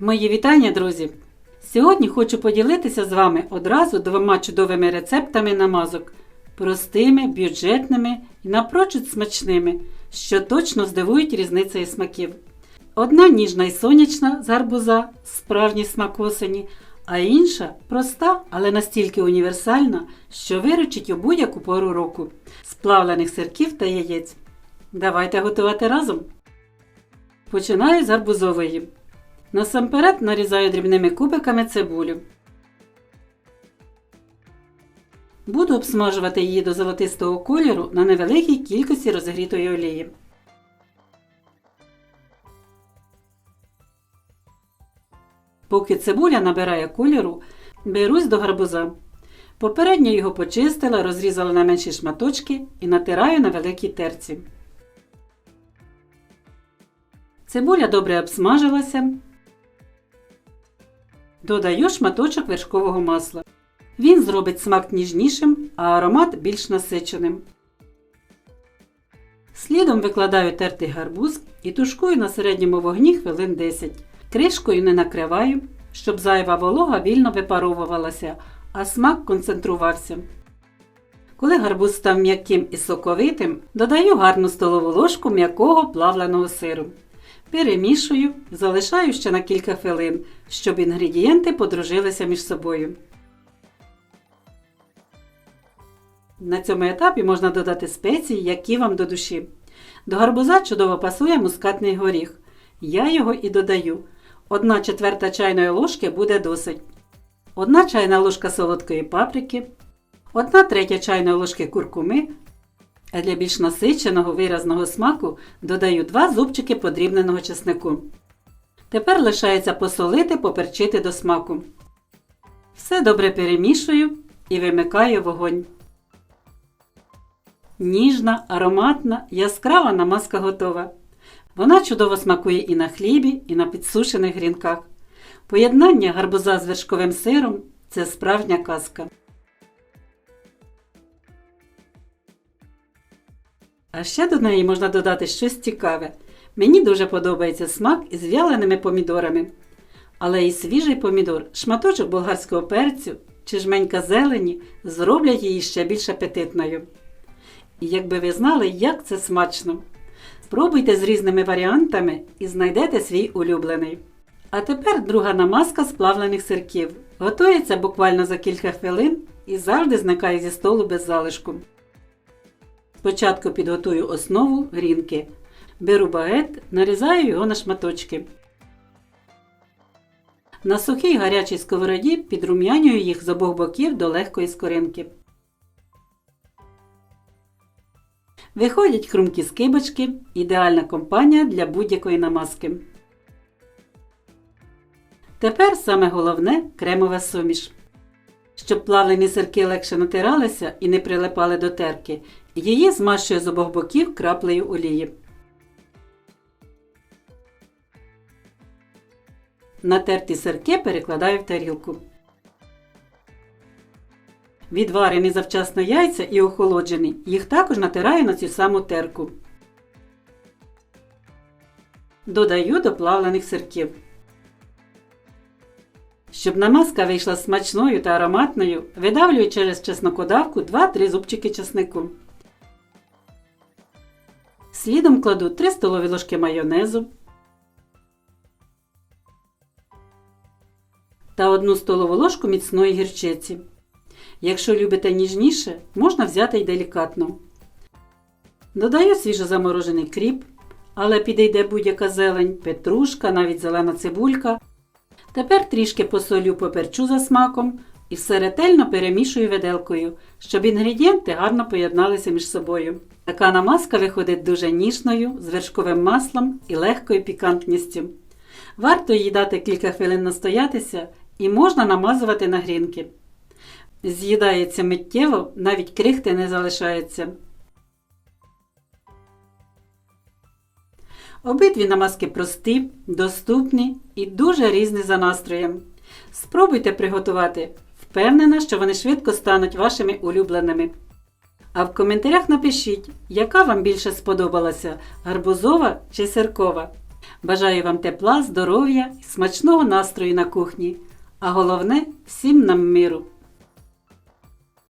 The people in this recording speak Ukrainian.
Мої вітання, друзі! Сьогодні хочу поділитися з вами одразу двома чудовими рецептами намазок простими, бюджетними і напрочуд смачними, що точно здивують різницею смаків. Одна ніжна і сонячна з гарбуза, справжній смак осені, а інша проста, але настільки універсальна, що виручить у будь-яку пору року з плавлених сирків та яєць. Давайте готувати разом. Починаю з гарбузової. Насамперед нарізаю дрібними кубиками цибулю. Буду обсмажувати її до золотистого кольору на невеликій кількості розігрітої олії. Поки цибуля набирає кольору, берусь до гарбуза. Попередньо його почистила, розрізала на менші шматочки і натираю на великій терці. Цибуля добре обсмажилася. Додаю шматочок вершкового масла. Він зробить смак ніжнішим, а аромат більш насиченим. Слідом викладаю тертий гарбуз і тушкую на середньому вогні хвилин 10. Кришкою не накриваю, щоб зайва волога вільно випаровувалася, а смак концентрувався. Коли гарбуз став м'яким і соковитим, додаю гарну столову ложку м'якого плавленого сиру. Перемішую, залишаю ще на кілька хвилин, щоб інгредієнти подружилися між собою. На цьому етапі можна додати спеції, які вам до душі. До гарбуза чудово пасує мускатний горіх. Я його і додаю. Одна четверта чайної ложки буде досить. Одна чайна ложка солодкої паприки, одна третя чайної ложки куркуми, а для більш насиченого виразного смаку додаю 2 зубчики подрібненого чеснику. Тепер лишається посолити, поперчити до смаку. Все добре перемішую і вимикаю вогонь. Ніжна, ароматна, яскрава намазка готова. Вона чудово смакує і на хлібі, і на підсушених грінках. Поєднання гарбуза з вершковим сиром це справжня казка. А ще до неї можна додати щось цікаве. Мені дуже подобається смак із вяленими помідорами. Але і свіжий помідор, шматочок болгарського перцю чи жменька зелені зроблять її ще більш апетитною. І якби ви знали, як це смачно. Спробуйте з різними варіантами і знайдете свій улюблений. А тепер друга намазка з плавлених сирків. Готується буквально за кілька хвилин і завжди зникає зі столу без залишку. Спочатку підготую основу грінки. Беру багет, нарізаю його на шматочки. На сухій гарячій сковороді підрум'янюю їх з обох боків до легкої скоринки. Виходять хрумкі скибочки, ідеальна компанія для будь-якої намазки. Тепер саме головне кремова суміш. Щоб плавлені сирки легше натиралися і не прилипали до терки, її змащую з обох боків краплею олії. Натерті сирки перекладаю в тарілку. Відварені завчасно яйця і охолоджені, їх також натираю на цю саму терку. Додаю до плавлених сирків. Щоб намазка вийшла смачною та ароматною, видавлюю через чеснокодавку 2-3 зубчики чеснику. Слідом кладу 3 столові ложки майонезу та 1 столову ложку міцної гірчиці. Якщо любите ніжніше, можна взяти й делікатно. Додаю свіжозаморожений кріп, але підійде будь-яка зелень, петрушка, навіть зелена цибулька. Тепер трішки посолю поперчу за смаком і все ретельно перемішую виделкою, щоб інгредієнти гарно поєдналися між собою. Така намазка виходить дуже ніжною, з вершковим маслом і легкою пікантністю. Варто їй дати кілька хвилин настоятися і можна намазувати на грінки. З'їдається миттєво, навіть крихти не залишається. Обидві намазки прості, доступні і дуже різні за настроєм. Спробуйте приготувати. Впевнена, що вони швидко стануть вашими улюбленими. А в коментарях напишіть, яка вам більше сподобалася гарбузова чи сиркова. Бажаю вам тепла, здоров'я і смачного настрою на кухні, а головне всім нам миру.